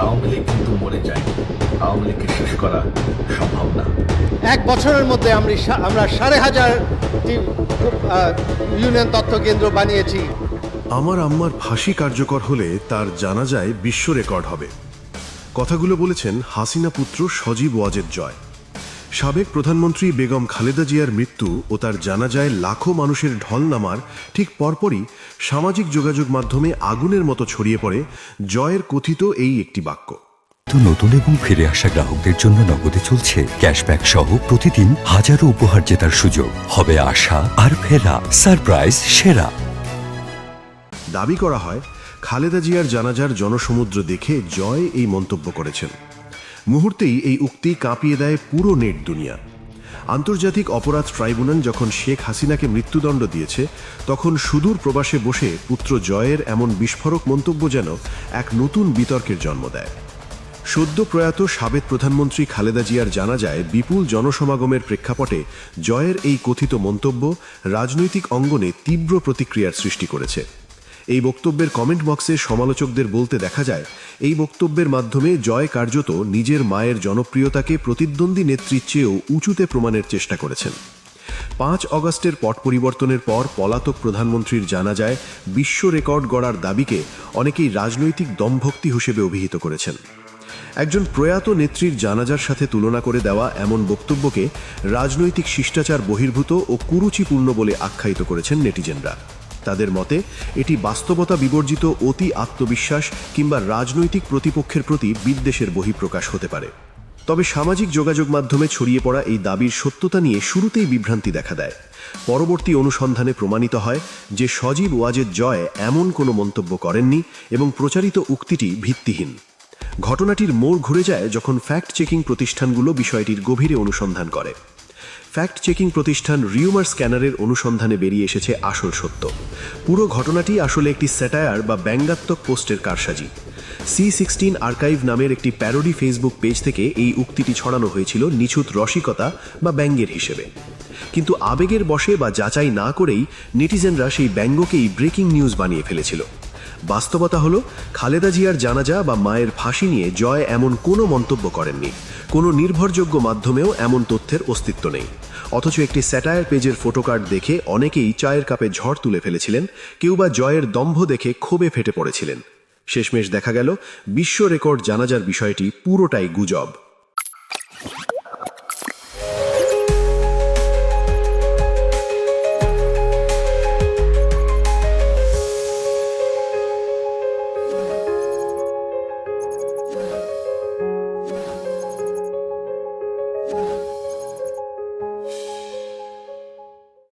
আওয়ামী লীগ কিন্তু মরে যায়। আওয়ামী লীগকে শেষ করা সম্ভব না। এক বছরের মধ্যে আমরা আমরা সাড়ে হাজার আহ, ইউনিয়ন তথ্য কেন্দ্র বানিয়েছি। আমার আম্মার ফাঁসি কার্যকর হলে তার জানা যায় বিশ্ব রেকর্ড হবে। কথাগুলো বলেছেন হাসিনা পুত্র সজীব ওয়াজেদ জয়। সাবেক প্রধানমন্ত্রী বেগম খালেদা জিয়ার মৃত্যু ও তার জানাজায় লাখো মানুষের ঢল নামার ঠিক পরপরই সামাজিক যোগাযোগ মাধ্যমে আগুনের মতো ছড়িয়ে পড়ে জয়ের কথিত এই একটি বাক্য। তো নতুন এবং ফিরে আসা গ্রাহকদের জন্য নগদে চলছে ক্যাশব্যাক সহ প্রতিদিন হাজারো উপহার জেতার সুযোগ। হবে আশা আর ফেরা সারপ্রাইজ সেরা। দাবি করা হয় খালেদা জিয়ার জানাজার জনসমুদ্র দেখে জয় এই মন্তব্য করেছেন। মুহূর্তেই এই উক্তি কাঁপিয়ে দেয় পুরো নেট দুনিয়া। আন্তর্জাতিক অপরাধ ট্রাইব্যুনাল যখন শেখ হাসিনাকে মৃত্যুদণ্ড দিয়েছে, তখন সুদূর প্রবাসে বসে পুত্র জয়ের এমন বিস্ফোরক মন্তব্য যেন এক নতুন বিতর্কের জন্ম দেয়। সদ্য প্রয়াত সাবেক প্রধানমন্ত্রী খালেদা জিয়ার জানা যায়, বিপুল জনসমাগমের প্রেক্ষাপটে জয়ের এই কথিত মন্তব্য রাজনৈতিক অঙ্গনে তীব্র প্রতিক্রিয়ার সৃষ্টি করেছে। এই বক্তব্যের কমেন্ট বক্সে সমালোচকদের বলতে দেখা যায়, এই বক্তব্যের মাধ্যমে জয় কার্যত নিজের মায়ের জনপ্রিয়তাকে প্রতিদ্বন্দ্বী নেত্রীর চেয়েও উঁচুতে প্রমাণের চেষ্টা করেছেন। পাঁচ অগস্টের পট পরিবর্তনের পর পলাতক প্রধানমন্ত্রীর জানাজায় বিশ্ব রেকর্ড গড়ার দাবিকে অনেকেই রাজনৈতিক দমভক্তি হিসেবে অভিহিত করেছেন। একজন প্রয়াত নেত্রীর জানাজার সাথে তুলনা করে দেওয়া এমন বক্তব্যকে রাজনৈতিক শিষ্টাচার বহির্ভূত ও কুরুচিপূর্ণ বলে আখ্যায়িত করেছেন নেটিজেনরা। তাদের মতে, এটি বাস্তবতা বিবর্জিত অতি আত্মবিশ্বাস কিংবা রাজনৈতিক প্রতিপক্ষের প্রতি বিদ্বেষের বহিঃপ্রকাশ হতে পারে। তবে সামাজিক যোগাযোগ মাধ্যমে ছড়িয়ে পড়া এই দাবির সত্যতা নিয়ে শুরুতেই বিভ্রান্তি দেখা দেয়। পরবর্তী অনুসন্ধানে প্রমাণিত হয় যে সজীব ওয়াজেদ জয় এমন কোনো মন্তব্য করেননি এবং প্রচারিত উক্তিটি ভিত্তিহীন। ঘটনাটির মোড় ঘুরে যায় যখন ফ্যাক্ট চেকিং প্রতিষ্ঠানগুলো বিষয়টির গভীরে অনুসন্ধান করে। ফ্যাক্ট চেকিং প্রতিষ্ঠান রিউমার স্ক্যানারের অনুসন্ধানে বেরিয়ে এসেছে আসল সত্য। পুরো ঘটনাটি আসলে একটি স্যাটায়ার বা ব্যঙ্গাত্মক পোস্টের কারসাজি। সি সিক্সটিন আর্কাইভ নামের একটি প্যারোডি ফেসবুক পেজ থেকে এই উক্তিটি ছড়ানো হয়েছিল নিছুত রসিকতা বা ব্যঙ্গের হিসেবে। কিন্তু আবেগের বশে বা যাচাই না করেই নেটিজেনরা সেই ব্যঙ্গকেই ব্রেকিং নিউজ বানিয়ে ফেলেছিল। বাস্তবতা হলো, খালেদা জিয়ার জানাজা বা মায়ের ফাঁসি নিয়ে জয় এমন কোনো মন্তব্য করেননি। কোনো নির্ভরযোগ্য মাধ্যমেও এমন তথ্যের অস্তিত্ব নেই। অথচ একটি স্যাটায়ার পেজের ফটোকার্ড দেখে অনেকেই চায়ের কাপে ঝড় তুলে ফেলেছিলেন, কেউ বা জয়ের দম্ভ দেখে ক্ষোভে ফেটে পড়েছিলেন। শেষমেশ দেখা গেল, বিশ্ব রেকর্ড জানাজার বিষয়টি পুরোটাই গুজব।